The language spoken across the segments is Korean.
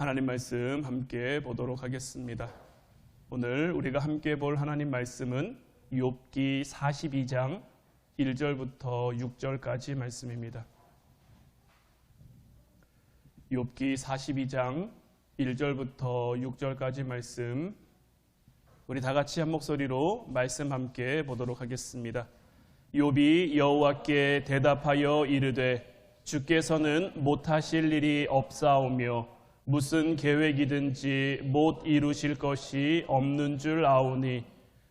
하나님 말씀 함께 보도록 하겠습니다. 오늘 우리가 함께 볼 하나님 말씀은 욥기 42장 1절부터 6절까지 말씀입니다. 욥기 42장 1절부터 6절까지 말씀 우리 다 같이 한 목소리로 말씀 함께 보도록 하겠습니다. 욥이 여호와께 대답하여 이르되 주께서는 못하실 일이 없사오며 무슨 계획이든지 못 이루실 것이 없는 줄 아오니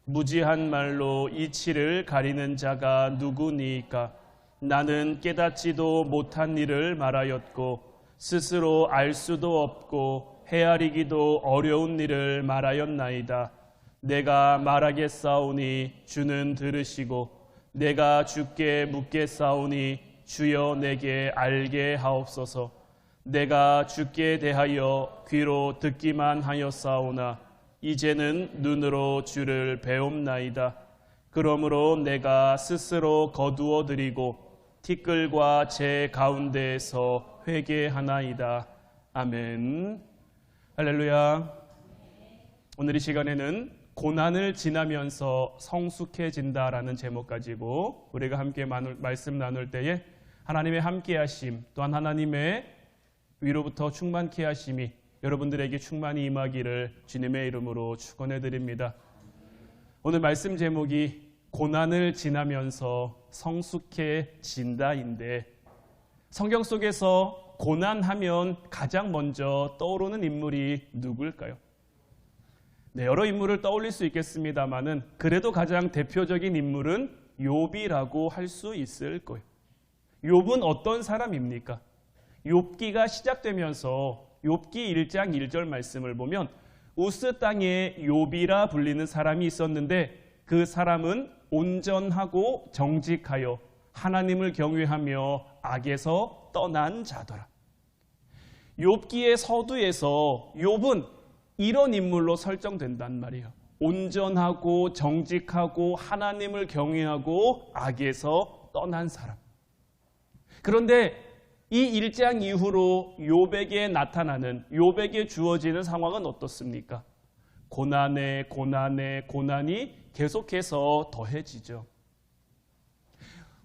무지한 말로 이치를 가리는 자가 누구니까? 나는 깨닫지도 못한 일을 말하였고 스스로 알 수도 없고 헤아리기도 어려운 일을 말하였나이다. 내가 말하겠사오니 주는 들으시고 내가 주께 묻겠사오니 주여 내게 알게 하옵소서 내가 주께 대하여 귀로 듣기만 하였사오나 이제는 눈으로 주를 배움나이다. 그러므로 내가 스스로 거두어 드리고 티끌과 제 가운데에서 회개하나이다. 아멘. 할렐루야. 오늘 이 시간에는 고난을 지나면서 성숙해진다라는 제목 가지고 우리가 함께 말씀 나눌 때에 하나님의 함께하심 또한 하나님의 위로부터 충만케 하심이 여러분들에게 충만히 임하기를 주님의 이름으로 축원해 드립니다. 오늘 말씀 제목이 고난을 지나면서 성숙해진다인데 성경 속에서 고난하면 가장 먼저 떠오르는 인물이 누굴까요? 네, 여러 인물을 떠올릴 수 있겠습니다만은 그래도 가장 대표적인 인물은 욥이라고 할 수 있을 거예요. 욥은 어떤 사람입니까? 욥기가 시작되면서 욥기 1장 1절 말씀을 보면 우스 땅에 욥이라 불리는 사람이 있었는데 그 사람은 온전하고 정직하여 하나님을 경외하며 악에서 떠난 자더라. 욥기의 서두에서 욥은 이런 인물로 설정된단 말이에요. 온전하고 정직하고 하나님을 경외하고 악에서 떠난 사람. 그런데 이 1장 이후로 욥에게 나타나는 욥에게 주어지는 상황은 어떻습니까? 고난에 고난에 고난이 계속해서 더해지죠.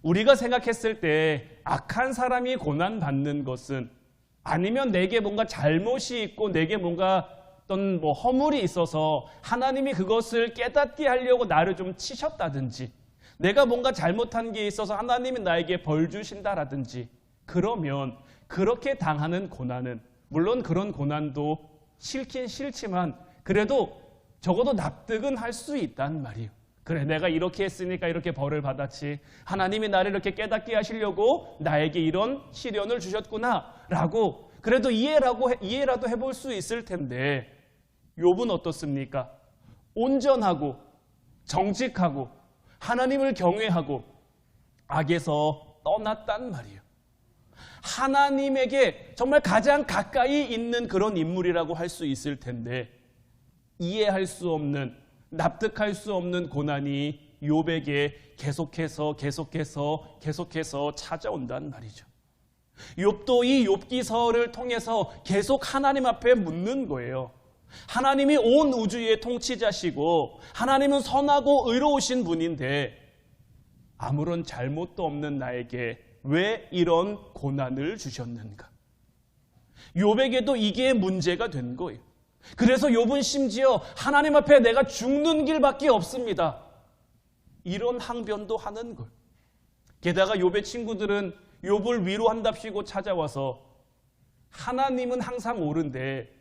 우리가 생각했을 때 악한 사람이 고난 받는 것은 아니면 내게 뭔가 잘못이 있고 내게 뭔가 어떤 뭐 허물이 있어서 하나님이 그것을 깨닫게 하려고 나를 좀 치셨다든지 내가 뭔가 잘못한 게 있어서 하나님이 나에게 벌 주신다라든지 그러면 그렇게 당하는 고난은 물론 그런 고난도 싫긴 싫지만 그래도 적어도 납득은 할 수 있단 말이에요. 그래 내가 이렇게 했으니까 이렇게 벌을 받았지. 하나님이 나를 이렇게 깨닫게 하시려고 나에게 이런 시련을 주셨구나 라고 그래도 이해라고 해- 이해라도 해볼 수 있을 텐데 욥은 어떻습니까? 온전하고 정직하고 하나님을 경외하고 악에서 떠났단 말이에요. 하나님에게 정말 가장 가까이 있는 그런 인물이라고 할 수 있을 텐데 이해할 수 없는 납득할 수 없는 고난이 욥에게 계속해서 계속해서 계속해서 찾아온단 말이죠. 욥도 이 욥기서를 통해서 계속 하나님 앞에 묻는 거예요. 하나님이 온 우주의 통치자시고 하나님은 선하고 의로우신 분인데 아무런 잘못도 없는 나에게 왜 이런 고난을 주셨는가? 욥에게도 이게 문제가 된 거예요. 그래서 욥은 심지어 하나님 앞에 내가 죽는 길밖에 없습니다. 이런 항변도 하는 거예요. 게다가 욥의 친구들은 욥을 위로한답시고 찾아와서 하나님은 항상 옳은데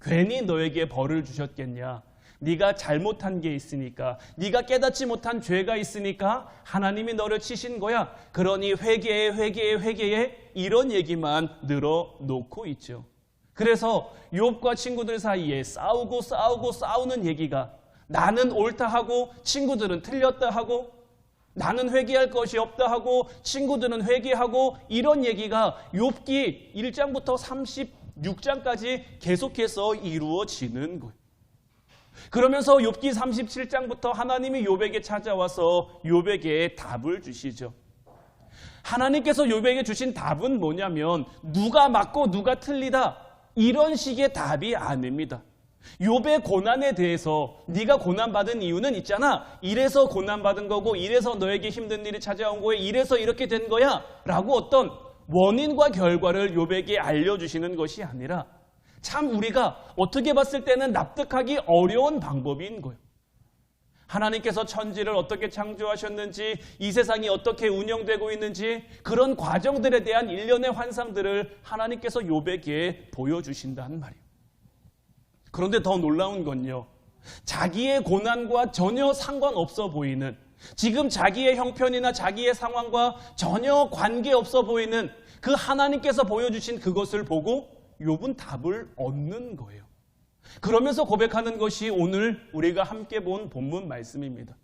괜히 너에게 벌을 주셨겠냐? 네가 잘못한 게 있으니까, 네가 깨닫지 못한 죄가 있으니까 하나님이 너를 치신 거야. 그러니 회개해, 회개해, 회개해 이런 얘기만 늘어놓고 있죠. 그래서 욥과 친구들 사이에 싸우고 싸우고 싸우는 얘기가 나는 옳다 하고 친구들은 틀렸다 하고 나는 회개할 것이 없다 하고 친구들은 회개하고 이런 얘기가 욥기 1장부터 36장까지 계속해서 이루어지는 거예요. 그러면서 욥기 37장부터 하나님이 욥에게 찾아와서 욥에게 답을 주시죠. 하나님께서 욥에게 주신 답은 뭐냐면 누가 맞고 누가 틀리다 이런 식의 답이 아닙니다. 욥의 고난에 대해서 네가 고난 받은 이유는 있잖아. 이래서 고난 받은 거고 이래서 너에게 힘든 일이 찾아온 거야. 이래서 이렇게 된 거야 라고 어떤 원인과 결과를 욥에게 알려 주시는 것이 아니라 참 우리가 어떻게 봤을 때는 납득하기 어려운 방법인 거예요. 하나님께서 천지를 어떻게 창조하셨는지, 이 세상이 어떻게 운영되고 있는지, 그런 과정들에 대한 일련의 환상들을 하나님께서 욥에게 보여주신다는 말이에요. 그런데 더 놀라운 건요. 자기의 고난과 전혀 상관없어 보이는, 지금 자기의 형편이나 자기의 상황과 전혀 관계없어 보이는 그 하나님께서 보여주신 그것을 보고 욥은 답을 얻는 거예요. 그러면서 고백하는 것이 오늘 우리가 함께 본 본문 말씀입니다.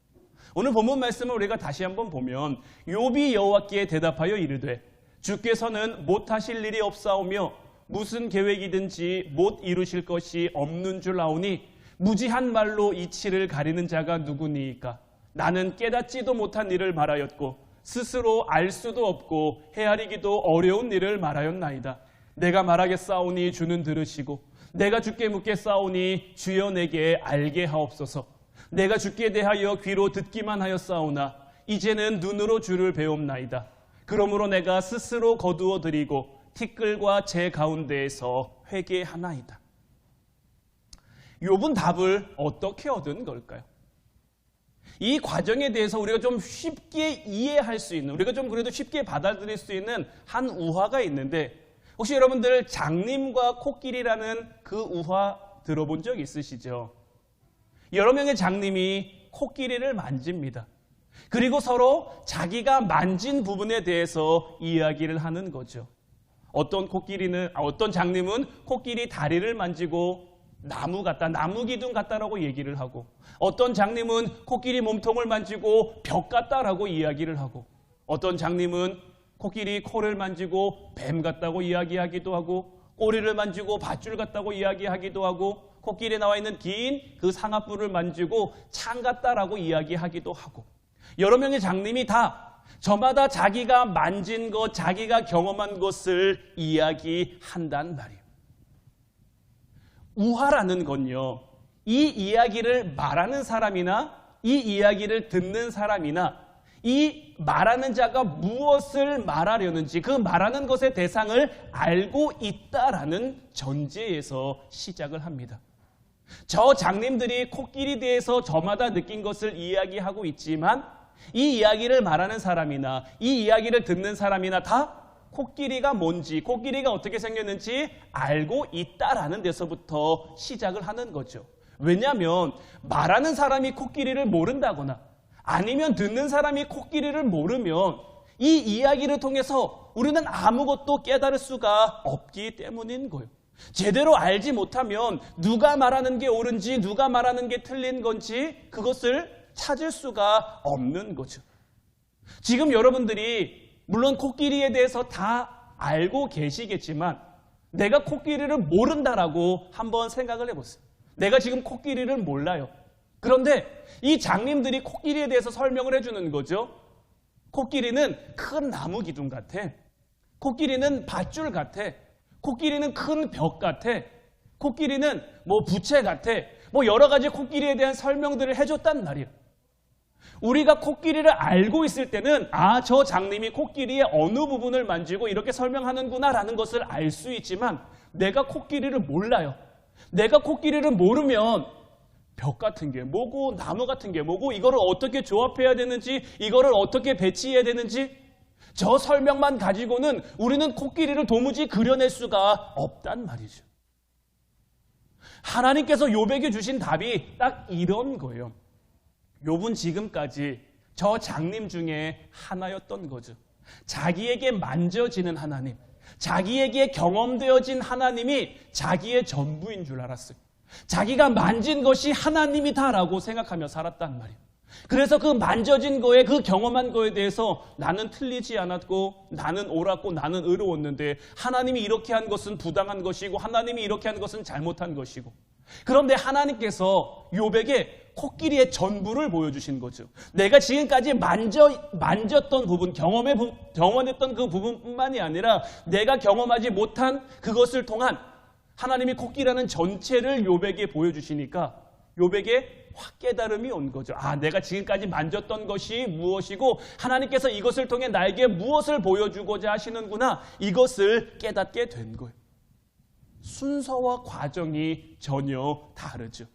오늘 본문 말씀을 우리가 다시 한번 보면 욥이 여호와께 대답하여 이르되 주께서는 못하실 일이 없사오며 무슨 계획이든지 못 이루실 것이 없는 줄 아오니 무지한 말로 이치를 가리는 자가 누구니이까 나는 깨닫지도 못한 일을 말하였고 스스로 알 수도 없고 헤아리기도 어려운 일을 말하였나이다. 내가 말하겠사오니 주는 들으시고 내가 주께 묻겠사오니 주여 내게 알게 하옵소서. 내가 주께 대하여 귀로 듣기만 하였사오나 이제는 눈으로 주를 배움나이다. 그러므로 내가 스스로 거두어 드리고 티끌과 제 가운데에서 회개하나이다. 욥은 답을 어떻게 얻은 걸까요? 이 과정에 대해서 우리가 좀 쉽게 이해할 수 있는, 우리가 좀 그래도 쉽게 받아들일 수 있는 한 우화가 있는데, 혹시 여러분들 장님과 코끼리라는 그 우화 들어본 적 있으시죠? 여러 명의 장님이 코끼리를 만집니다. 그리고 서로 자기가 만진 부분에 대해서 이야기를 하는 거죠. 어떤 코끼리는, 아, 어떤 장님은 코끼리 다리를 만지고 나무 같다, 나무 기둥 같다라고 얘기를 하고, 어떤 장님은 코끼리 몸통을 만지고 벽 같다라고 이야기를 하고, 어떤 장님은 코끼리 코를 만지고 뱀 같다고 이야기하기도 하고, 꼬리를 만지고 밧줄 같다고 이야기하기도 하고, 코끼리에 나와 있는 긴 그 상아뿔을 만지고 창 같다라고 이야기하기도 하고, 여러 명의 장님이 다 저마다 자기가 만진 것, 자기가 경험한 것을 이야기한단 말이에요. 우화라는 건요, 이 이야기를 말하는 사람이나 이 이야기를 듣는 사람이나 이 말하는 자가 무엇을 말하려는지 그 말하는 것의 대상을 알고 있다라는 전제에서 시작을 합니다. 저 장님들이 코끼리 대해서 저마다 느낀 것을 이야기하고 있지만 이 이야기를 말하는 사람이나 이 이야기를 듣는 사람이나 다 코끼리가 뭔지, 코끼리가 어떻게 생겼는지 알고 있다라는 데서부터 시작을 하는 거죠. 왜냐하면 말하는 사람이 코끼리를 모른다거나 아니면 듣는 사람이 코끼리를 모르면 이 이야기를 통해서 우리는 아무것도 깨달을 수가 없기 때문인 거예요. 제대로 알지 못하면 누가 말하는 게 옳은지 누가 말하는 게 틀린 건지 그것을 찾을 수가 없는 거죠. 지금 여러분들이 물론 코끼리에 대해서 다 알고 계시겠지만 내가 코끼리를 모른다라고 한번 생각을 해보세요. 내가 지금 코끼리를 몰라요. 그런데 이 장님들이 코끼리에 대해서 설명을 해주는 거죠. 코끼리는 큰 나무 기둥 같아. 코끼리는 밧줄 같아. 코끼리는 큰 벽 같아. 코끼리는 뭐 부채 같아. 뭐 여러 가지 코끼리에 대한 설명들을 해줬단 말이에요. 우리가 코끼리를 알고 있을 때는 아, 저 장님이 코끼리의 어느 부분을 만지고 이렇게 설명하는구나라는 것을 알 수 있지만 내가 코끼리를 몰라요. 내가 코끼리를 모르면 벽 같은 게 뭐고 나무 같은 게 뭐고 이거를 어떻게 조합해야 되는지 이거를 어떻게 배치해야 되는지 저 설명만 가지고는 우리는 코끼리를 도무지 그려낼 수가 없단 말이죠. 하나님께서 요백에 주신 답이 딱 이런 거예요. 욥은 지금까지 저 장님 중에 하나였던 거죠. 자기에게 만져지는 하나님, 자기에게 경험되어진 하나님이 자기의 전부인 줄 알았어요. 자기가 만진 것이 하나님이 다라고 생각하며 살았단 말이에요. 그래서 그 만져진 거에 그 경험한 거에 대해서 나는 틀리지 않았고 나는 옳았고 나는 의로웠는데 하나님이 이렇게 한 것은 부당한 것이고 하나님이 이렇게 한 것은 잘못한 것이고 그런데 하나님께서 욥에게 코끼리의 전부를 보여주신 거죠. 내가 지금까지 만져 만졌던 부분, 경험해 경험했던 그 부분뿐만이 아니라 내가 경험하지 못한 그것을 통한 하나님이 코끼라는 전체를 요백에 보여주시니까 요백에 확 깨달음이 온 거죠. 아, 내가 지금까지 만졌던 것이 무엇이고 하나님께서 이것을 통해 나에게 무엇을 보여주고자 하시는구나. 이것을 깨닫게 된 거예요. 순서와 과정이 전혀 다르죠.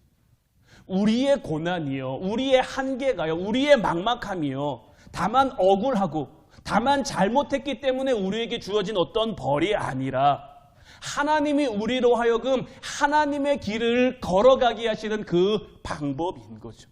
우리의 고난이요, 우리의 한계가요, 우리의 막막함이요. 다만 억울하고, 다만 잘못했기 때문에 우리에게 주어진 어떤 벌이 아니라 하나님이 우리로 하여금 하나님의 길을 걸어가게 하시는 그 방법인 거죠.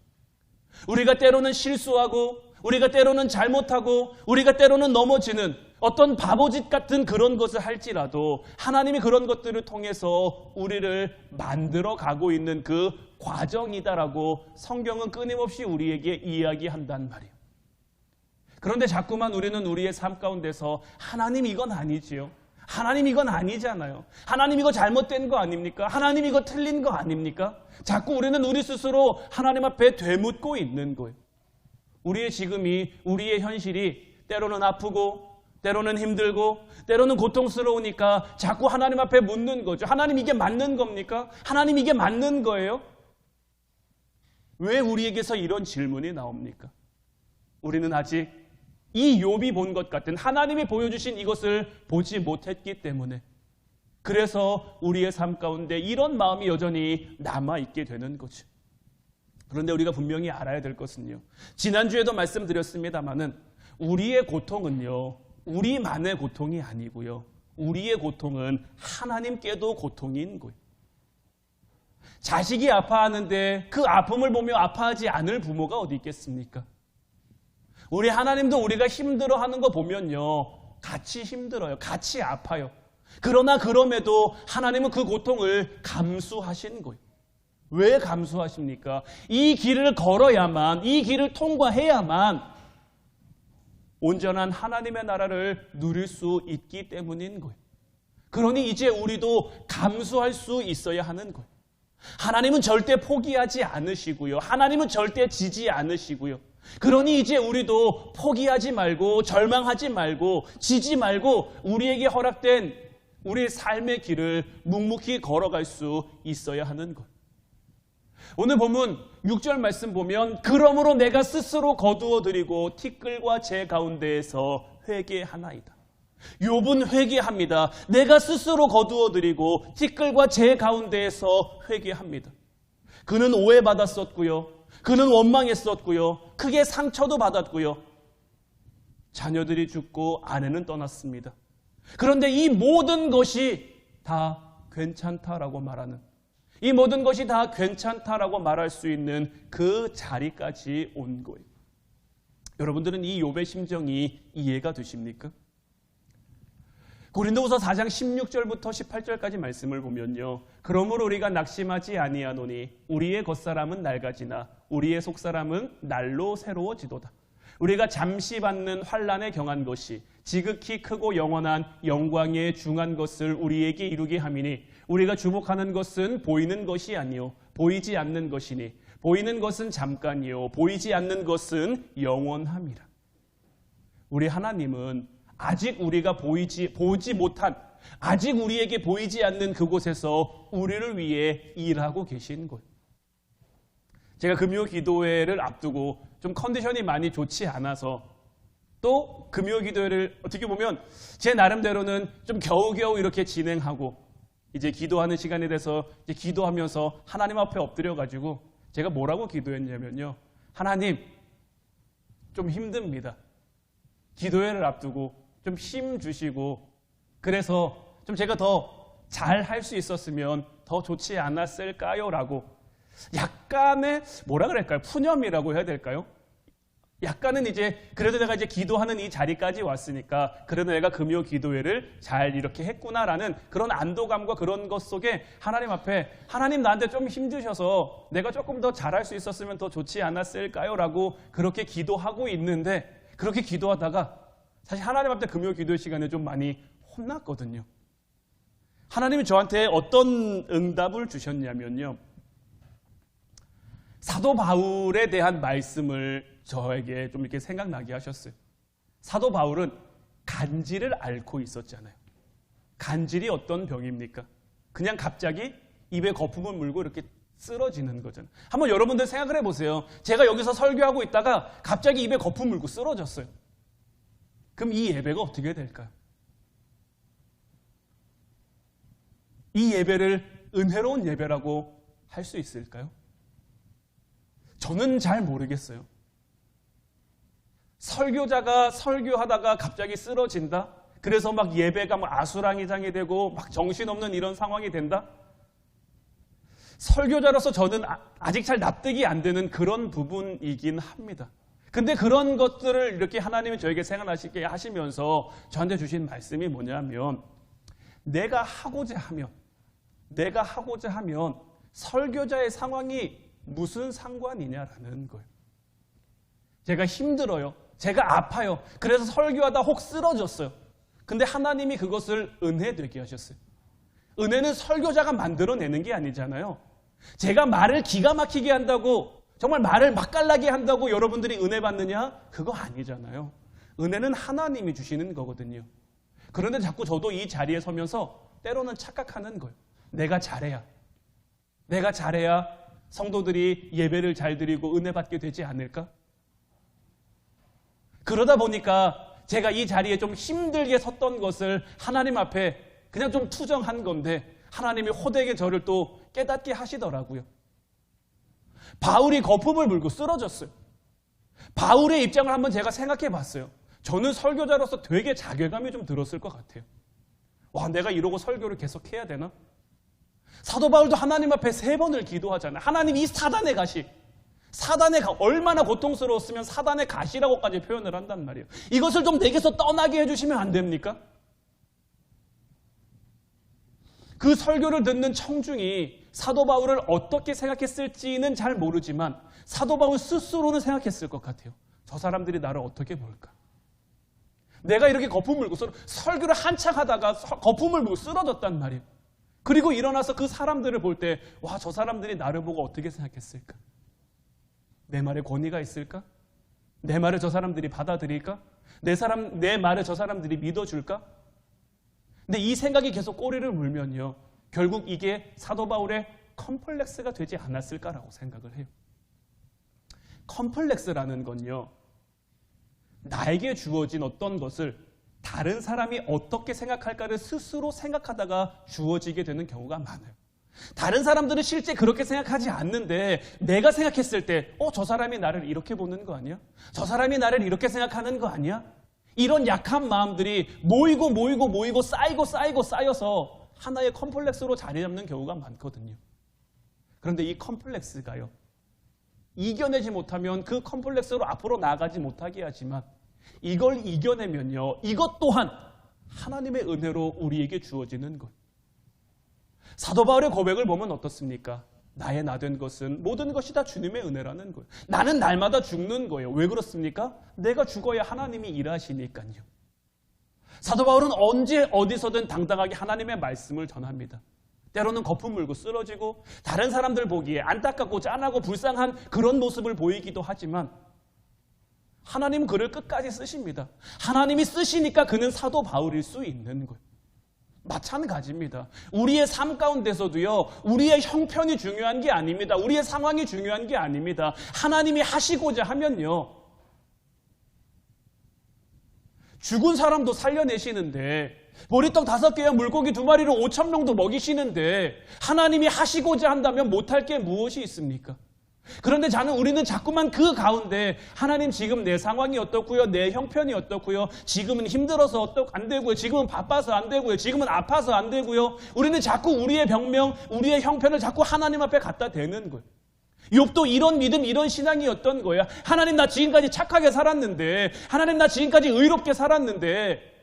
우리가 때로는 실수하고, 우리가 때로는 잘못하고, 우리가 때로는 넘어지는 어떤 바보짓 같은 그런 것을 할지라도 하나님이 그런 것들을 통해서 우리를 만들어 가고 있는 그 과정이다라고 성경은 끊임없이 우리에게 이야기한단 말이에요. 그런데 자꾸만 우리는 우리의 삶 가운데서 하나님 이건 아니지요. 하나님 이건 아니잖아요. 하나님 이거 잘못된 거 아닙니까? 하나님 이거 틀린 거 아닙니까? 자꾸 우리는 우리 스스로 하나님 앞에 되묻고 있는 거예요. 우리의 지금이, 우리의 현실이 때로는 아프고, 때로는 힘들고, 때로는 고통스러우니까 자꾸 하나님 앞에 묻는 거죠. 하나님 이게 맞는 겁니까? 하나님 이게 맞는 거예요? 왜 우리에게서 이런 질문이 나옵니까? 우리는 아직 이 욥이 본 것 같은 하나님이 보여주신 이것을 보지 못했기 때문에 그래서 우리의 삶 가운데 이런 마음이 여전히 남아 있게 되는 거죠. 그런데 우리가 분명히 알아야 될 것은요. 지난주에도 말씀드렸습니다마는 우리의 고통은요. 우리만의 고통이 아니고요. 우리의 고통은 하나님께도 고통인 거예요. 자식이 아파하는데 그 아픔을 보며 아파하지 않을 부모가 어디 있겠습니까? 우리 하나님도 우리가 힘들어 하는 거 보면요. 같이 힘들어요. 같이 아파요. 그러나 그럼에도 하나님은 그 고통을 감수하신 거예요. 왜 감수하십니까? 이 길을 걸어야만, 이 길을 통과해야만 온전한 하나님의 나라를 누릴 수 있기 때문인 거예요. 그러니 이제 우리도 감수할 수 있어야 하는 거예요. 하나님은 절대 포기하지 않으시고요. 하나님은 절대 지지 않으시고요. 그러니 이제 우리도 포기하지 말고 절망하지 말고 지지 말고 우리에게 허락된 우리의 삶의 길을 묵묵히 걸어갈 수 있어야 하는 것. 오늘 본문 6절 말씀 보면 그러므로 내가 스스로 거두어 드리고 티끌과 제 가운데에서 회개하나이다. 욥은 회개합니다. 내가 스스로 거두어 드리고 티끌과 제 가운데에서 회개합니다. 그는 오해받았었고요. 그는 원망했었고요. 크게 상처도 받았고요. 자녀들이 죽고 아내는 떠났습니다. 그런데 이 모든 것이 다 괜찮다라고 말하는 이 모든 것이 다 괜찮다라고 말할 수 있는 그 자리까지 온 거예요. 여러분들은 이 욥의 심정이 이해가 되십니까? 고린도후서 4장 16절부터 18절까지 말씀을 보면요. 그러므로 우리가 낙심하지 아니하노니 우리의 겉사람은 낡아지나 우리의 속사람은 날로 새로워지도다. 우리가 잠시 받는 환란에 경한 것이 지극히 크고 영원한 영광에 중한 것을 우리에게 이루게 함이니 우리가 주목하는 것은 보이는 것이 아니요 보이지 않는 것이니 보이는 것은 잠깐이요 보이지 않는 것은 영원함이라. 우리 하나님은 아직 우리가 보이지 보지 못한 아직 우리에게 보이지 않는 그곳에서 우리를 위해 일하고 계신 것. 제가 금요 기도회를 앞두고 좀 컨디션이 많이 좋지 않아서 또 금요 기도회를 어떻게 보면 제 나름대로는 좀 겨우겨우 이렇게 진행하고 이제 기도하는 시간에 대해서 이제 기도하면서 하나님 앞에 엎드려 가지고 제가 뭐라고 기도했냐면요. 하나님 좀 힘듭니다. 기도회를 앞두고 좀 힘 주시고 그래서 좀 제가 더 잘 할 수 있었으면 더 좋지 않았을까요? 라고 약간의 뭐라 그럴까요? 푸념이라고 해야 될까요? 약간은 이제 그래도 내가 이제 기도하는 이 자리까지 왔으니까 그래도 내가 금요 기도회를 잘 이렇게 했구나라는 그런 안도감과 그런 것 속에 하나님 앞에 하나님 나한테 좀 힘주셔서 내가 조금 더 잘할 수 있었으면 더 좋지 않았을까요?라고 그렇게 기도하고 있는데 그렇게 기도하다가 사실 하나님 앞에 금요 기도회 시간에 좀 많이 혼났거든요. 하나님이 저한테 어떤 응답을 주셨냐면요. 사도 바울에 대한 말씀을 저에게 좀 이렇게 생각나게 하셨어요. 사도 바울은 간질을 앓고 있었잖아요. 간질이 어떤 병입니까? 그냥 갑자기 입에 거품을 물고 이렇게 쓰러지는 거잖아요. 한번 여러분들 생각을 해보세요. 제가 여기서 설교하고 있다가 갑자기 입에 거품 물고 쓰러졌어요. 그럼 이 예배가 어떻게 될까요? 이 예배를 은혜로운 예배라고 할 수 있을까요? 저는 잘 모르겠어요. 설교자가 설교하다가 갑자기 쓰러진다? 그래서 막 예배가 막 아수랑이장이 되고 막 정신없는 이런 상황이 된다? 설교자로서 저는 아- 아직 잘 납득이 안 되는 그런 부분이긴 합니다. 근데 그런 것들을 이렇게 하나님이 저에게 생각나시게 하시면서 저한테 주신 말씀이 뭐냐면 내가 하고자 하면 내가 하고자 하면 설교자의 상황이 무슨 상관이냐라는 거예요. 제가 힘들어요. 제가 아파요. 그래서 설교하다 혹 쓰러졌어요. 근데 하나님이 그것을 은혜 되게 하셨어요. 은혜는 설교자가 만들어내는 게 아니잖아요. 제가 말을 기가 막히게 한다고 정말 말을 맛깔나게 한다고 여러분들이 은혜 받느냐? 그거 아니잖아요. 은혜는 하나님이 주시는 거거든요. 그런데 자꾸 저도 이 자리에 서면서 때로는 착각하는 거예요. 내가 잘해야. 내가 잘해야 성도들이 예배를 잘 드리고 은혜 받게 되지 않을까? 그러다 보니까 제가 이 자리에 좀 힘들게 섰던 것을 하나님 앞에 그냥 좀 투정한 건데 하나님이 호되게 저를 또 깨닫게 하시더라고요. 바울이 거품을 물고 쓰러졌어요. 바울의 입장을 한번 제가 생각해 봤어요. 저는 설교자로서 되게 자괴감이 좀 들었을 것 같아요. 와, 내가 이러고 설교를 계속 해야 되나? 사도 바울도 하나님 앞에 세 번을 기도하잖아요. 하나님 이 사단의 가시, 사단의 가, 얼마나 고통스러웠으면 사단의 가시라고까지 표현을 한단 말이에요. 이것을 좀 내게서 떠나게 해주시면 안 됩니까? 그 설교를 듣는 청중이 사도 바울을 어떻게 생각했을지는 잘 모르지만 사도 바울 스스로는 생각했을 것 같아요. 저 사람들이 나를 어떻게 볼까? 내가 이렇게 거품 물고 설교를 한창 하다가 서- 거품을 물고 쓰러졌단 말이에요. 그리고 일어나서 그 사람들을 볼 때, 와, 저 사람들이 나를 보고 어떻게 생각했을까? 내 말에 권위가 있을까? 내 말을 저 사람들이 받아들일까? 내 사람, 내 말을 저 사람들이 믿어줄까? 근데 이 생각이 계속 꼬리를 물면요. 결국 이게 사도 바울의 컴플렉스가 되지 않았을까라고 생각을 해요. 컴플렉스라는 건요. 나에게 주어진 어떤 것을 다른 사람이 어떻게 생각할까를 스스로 생각하다가 주어지게 되는 경우가 많아요. 다른 사람들은 실제 그렇게 생각하지 않는데 내가 생각했을 때, 어, 저 사람이 나를 이렇게 보는 거 아니야? 저 사람이 나를 이렇게 생각하는 거 아니야? 이런 약한 마음들이 모이고 모이고 모이고 쌓이고 쌓이고 쌓여서 하나의 컴플렉스로 자리 잡는 경우가 많거든요. 그런데 이 컴플렉스가요. 이겨내지 못하면 그 컴플렉스로 앞으로 나아가지 못하게 하지만 이걸 이겨내면요. 이것 또한 하나님의 은혜로 우리에게 주어지는 것. 사도 바울의 고백을 보면 어떻습니까? 나의 나 된 것은 모든 것이 다 주님의 은혜라는 거예요. 나는 날마다 죽는 거예요. 왜 그렇습니까? 내가 죽어야 하나님이 일하시니까요. 사도 바울은 언제 어디서든 당당하게 하나님의 말씀을 전합니다. 때로는 거품 물고 쓰러지고 다른 사람들 보기에 안타깝고 짠하고 불쌍한 그런 모습을 보이기도 하지만 하나님 그를 끝까지 쓰십니다. 하나님이 쓰시니까 그는 사도 바울일 수 있는 거예요. 마찬가지입니다. 우리의 삶 가운데서도요, 우리의 형편이 중요한 게 아닙니다. 우리의 상황이 중요한 게 아닙니다. 하나님이 하시고자 하면요, 죽은 사람도 살려내시는데, 보리떡 다섯 개와 물고기 두 마리로 오천 명도 먹이시는데, 하나님이 하시고자 한다면 못할 게 무엇이 있습니까? 그런데 저는 우리는 자꾸만 그 가운데 하나님 지금 내 상황이 어떻고요? 내 형편이 어떻고요? 지금은 힘들어서 어떻 안 되고요. 지금은 바빠서 안 되고요. 지금은 아파서 안 되고요. 우리는 자꾸 우리의 병명, 우리의 형편을 자꾸 하나님 앞에 갖다 대는 거예요. 욥도 이런 믿음, 이런 신앙이었던 거야. 하나님 나 지금까지 착하게 살았는데, 하나님 나 지금까지 의롭게 살았는데,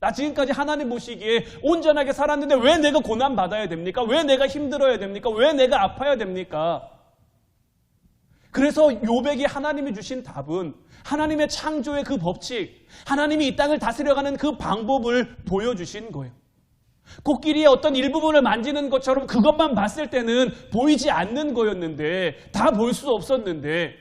나 지금까지 하나님 보시기에 온전하게 살았는데 왜 내가 고난 받아야 됩니까? 왜 내가 힘들어야 됩니까? 왜 내가 아파야 됩니까? 그래서 요백이 하나님이 주신 답은 하나님의 창조의 그 법칙, 하나님이 이 땅을 다스려가는 그 방법을 보여주신 거예요. 코끼리의 어떤 일부분을 만지는 것처럼 그것만 봤을 때는 보이지 않는 거였는데 다 볼 수 없었는데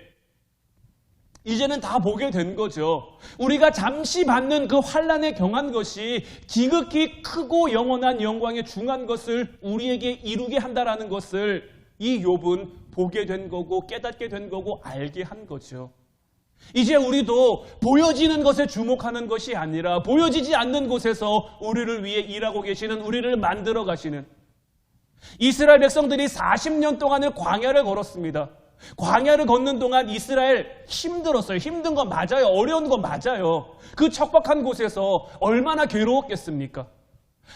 이제는 다 보게 된 거죠. 우리가 잠시 받는 그 환란에 경한 것이 기극히 크고 영원한 영광에 중한 것을 우리에게 이루게 한다라는 것을 이 욥은 보게 된 거고 깨닫게 된 거고 알게 한 거죠. 이제 우리도 보여지는 것에 주목하는 것이 아니라 보여지지 않는 곳에서 우리를 위해 일하고 계시는 우리를 만들어 가시는 이스라엘 백성들이 40년 동안을 광야를 걸었습니다. 광야를 걷는 동안 이스라엘 힘들었어요. 힘든 건 맞아요. 어려운 건 맞아요. 그 척박한 곳에서 얼마나 괴로웠겠습니까?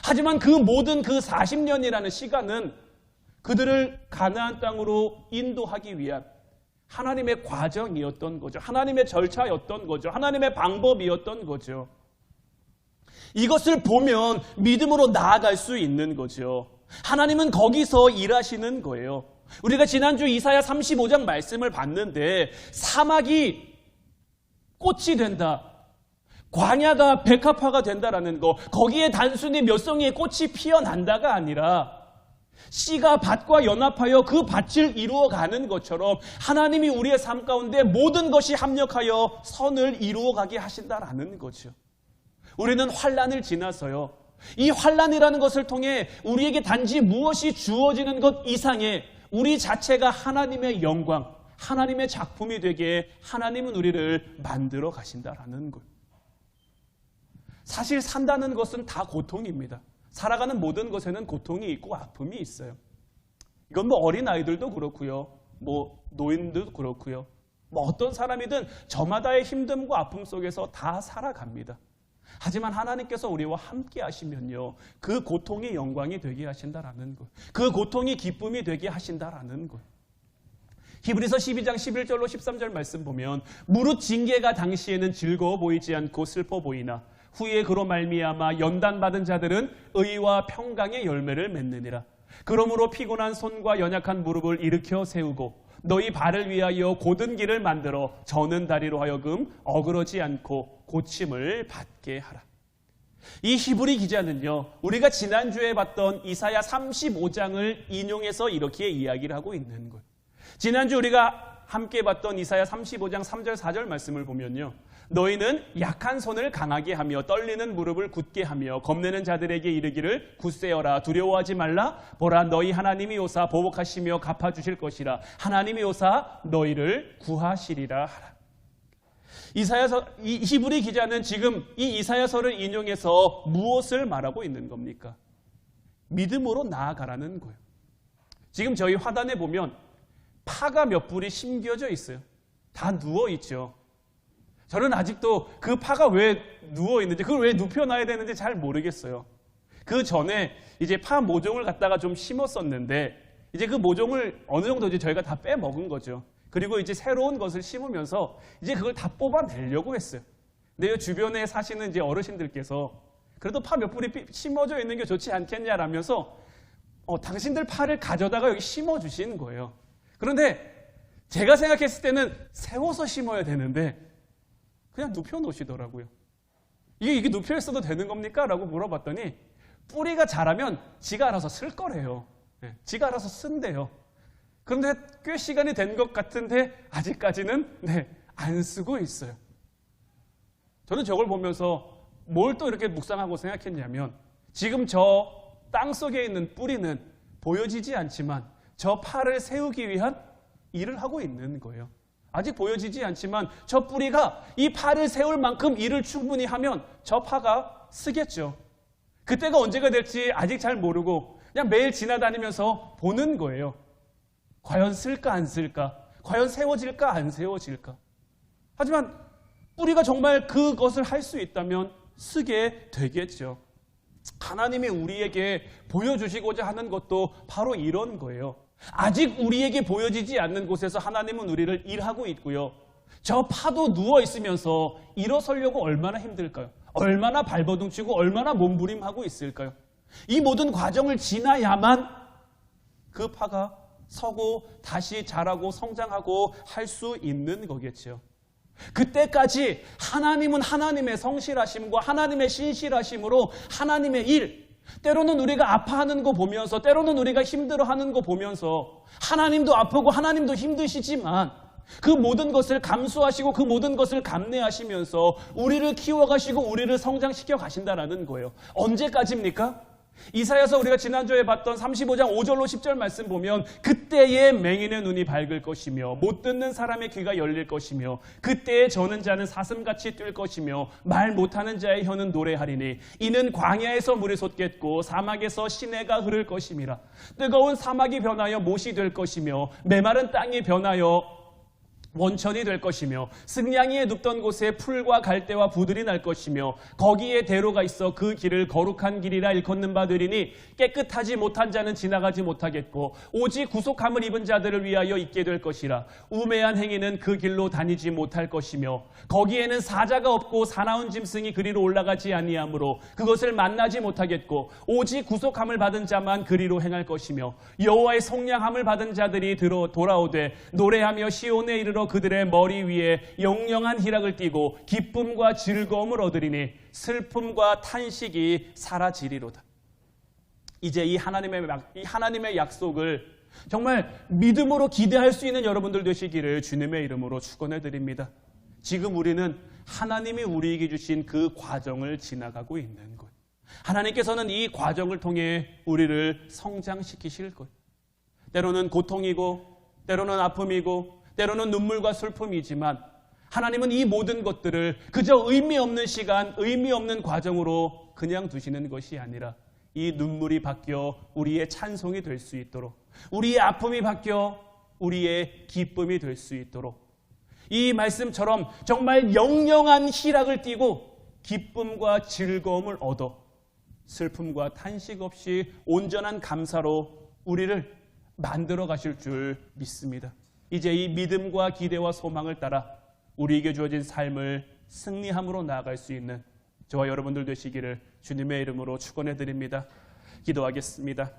하지만 그 모든 그 40년이라는 시간은 그들을 가나안 땅으로 인도하기 위한 하나님의 과정이었던 거죠. 하나님의 절차였던 거죠. 하나님의 방법이었던 거죠. 이것을 보면 믿음으로 나아갈 수 있는 거죠. 하나님은 거기서 일하시는 거예요. 우리가 지난주 이사야 35장 말씀을 봤는데 사막이 꽃이 된다. 광야가 백합화가 된다라는 거. 거기에 단순히 몇 송이의 꽃이 피어난다가 아니라 씨가 밭과 연합하여 그 밭을 이루어 가는 것처럼 하나님이 우리의 삶 가운데 모든 것이 합력하여 선을 이루어 가게 하신다라는 거죠. 우리는 환란을 지나서요. 이 환란이라는 것을 통해 우리에게 단지 무엇이 주어지는 것 이상의 우리 자체가 하나님의 영광, 하나님의 작품이 되게 하나님은 우리를 만들어 가신다라는 것. 사실 산다는 것은 다 고통입니다. 살아가는 모든 것에는 고통이 있고 아픔이 있어요. 이건 뭐 어린 아이들도 그렇고요. 뭐 노인들도 그렇고요. 뭐 어떤 사람이든 저마다의 힘듦과 아픔 속에서 다 살아갑니다. 하지만 하나님께서 우리와 함께 하시면요. 그 고통이 영광이 되게 하신다라는 것. 그 고통이 기쁨이 되게 하신다라는 것. 히브리서 12장 11절로 13절 말씀 보면 무릇 징계가 당시에는 즐거워 보이지 않고 슬퍼 보이나 후에 그로 말미암아 연단받은 자들은 의와 평강의 열매를 맺느니라. 그러므로 피곤한 손과 연약한 무릎을 일으켜 세우고 너희 발을 위하여 고든 길을 만들어 저는 다리로 하여금 어그러지 않고 고침을 받게 하라. 이 히브리 기자는요, 우리가 지난주에 봤던 이사야 35장을 인용해서 이렇게 이야기를 하고 있는 거예요. 지난주 우리가 함께 봤던 이사야 35장 3절 4절 말씀을 보면요. 너희는 약한 손을 강하게 하며 떨리는 무릎을 굳게 하며 겁내는 자들에게 이르기를 굳세어라 두려워하지 말라 보라 너희 하나님이 오사 보복하시며 갚아주실 것이라 하나님이 오사 너희를 구하시리라 하라. 이사야서 이 히브리 기자는 지금 이 이사야서를 인용해서 무엇을 말하고 있는 겁니까? 믿음으로 나아가라는 거예요. 지금 저희 화단에 보면 파가 몇 불이 심겨져 있어요. 다 누워 있죠. 저는 아직도 그 파가 왜 누워 있는지, 그걸 왜 눕혀놔야 되는지 잘 모르겠어요. 그 전에 이제 파 모종을 갖다가 좀 심었었는데, 이제 그 모종을 어느 정도 이제 저희가 다 빼먹은 거죠. 그리고 이제 새로운 것을 심으면서 이제 그걸 다 뽑아내려고 했어요. 근데 주변에 사시는 이제 어르신들께서 그래도 파 몇 뿌리 심어져 있는 게 좋지 않겠냐라면서 어, 당신들 파를 가져다가 여기 심어 주시는 거예요. 그런데 제가 생각했을 때는 세워서 심어야 되는데 그냥 눕혀 놓으시더라고요. 이게, 이게 눕혀 있어도 되는 겁니까? 라고 물어봤더니 뿌리가 자라면 지가 알아서 쓸 거래요. 네, 지가 알아서 쓴대요. 그런데 꽤 시간이 된 것 같은데 아직까지는 네, 안 쓰고 있어요. 저는 저걸 보면서 뭘 또 이렇게 묵상하고 생각했냐면 지금 저 땅 속에 있는 뿌리는 보여지지 않지만 저 팔을 세우기 위한 일을 하고 있는 거예요. 아직 보여지지 않지만 저 뿌리가 이 파를 세울 만큼 일을 충분히 하면 저 파가 쓰겠죠. 그때가 언제가 될지 아직 잘 모르고 그냥 매일 지나다니면서 보는 거예요. 과연 쓸까 안 쓸까? 과연 세워질까 안 세워질까? 하지만 뿌리가 정말 그것을 할 수 있다면 쓰게 되겠죠. 하나님이 우리에게 보여주시고자 하는 것도 바로 이런 거예요. 아직 우리에게 보여지지 않는 곳에서 하나님은 우리를 일하고 있고요. 저 파도 누워 있으면서 일어서려고 얼마나 힘들까요? 얼마나 발버둥치고 얼마나 몸부림하고 있을까요? 이 모든 과정을 지나야만 그 파가 서고 다시 자라고 성장하고 할 수 있는 거겠죠. 그때까지 하나님은 하나님의 성실하심과 하나님의 신실하심으로 하나님의 일, 때로는 우리가 아파하는 거 보면서, 때로는 우리가 힘들어하는 거 보면서, 하나님도 아프고 하나님도 힘드시지만, 그 모든 것을 감수하시고 그 모든 것을 감내하시면서 우리를 키워가시고 우리를 성장시켜 가신다라는 거예요. 언제까지입니까? 이사야서 우리가 지난주에 봤던 35장 5절로 10절 말씀 보면 그때에 맹인의 눈이 밝을 것이며 못 듣는 사람의 귀가 열릴 것이며 그때에 저는 자는 사슴같이 뛸 것이며 말 못하는 자의 혀는 노래하리니 이는 광야에서 물이 솟겠고 사막에서 시내가 흐를 것임이라. 뜨거운 사막이 변하여 못이 될 것이며 메마른 땅이 변하여 원천이 될 것이며 승냥이에 눕던 곳에 풀과 갈대와 부들이 날 것이며 거기에 대로가 있어 그 길을 거룩한 길이라 일컫는 바들이니 깨끗하지 못한 자는 지나가지 못하겠고 오직 구속함을 입은 자들을 위하여 있게 될 것이라. 우매한 행위는 그 길로 다니지 못할 것이며 거기에는 사자가 없고 사나운 짐승이 그리로 올라가지 아니하므로 그것을 만나지 못하겠고 오직 구속함을 받은 자만 그리로 행할 것이며 여호와의 성량함을 받은 자들이 들어 돌아오되 노래하며 시온에 이르러 그들의 머리 위에 영영한 희락을 띠고 기쁨과 즐거움을 얻으리니 슬픔과 탄식이 사라지리로다. 이제 이 하나님의 약- 이 하나님의 약속을 정말 믿음으로 기대할 수 있는 여러분들 되시기를 주님의 이름으로 축원해 드립니다. 지금 우리는 하나님이 우리에게 주신 그 과정을 지나가고 있는 것. 하나님께서는 이 과정을 통해 우리를 성장시키실 것. 때로는 고통이고, 때로는 아픔이고, 때로는 눈물과 슬픔이지만, 하나님은 이 모든 것들을 그저 의미 없는 시간, 의미 없는 과정으로 그냥 두시는 것이 아니라, 이 눈물이 바뀌어 우리의 찬송이 될 수 있도록, 우리의 아픔이 바뀌어 우리의 기쁨이 될 수 있도록, 이 말씀처럼 정말 영영한 희락을 띠고 기쁨과 즐거움을 얻어 슬픔과 탄식 없이 온전한 감사로 우리를 만들어 가실 줄 믿습니다. 이제 이 믿음과 기대와 소망을 따라 우리에게 주어진 삶을 승리함으로 나아갈 수 있는 저와 여러분들 되시기를 주님의 이름으로 축원해 드립니다. 기도하겠습니다.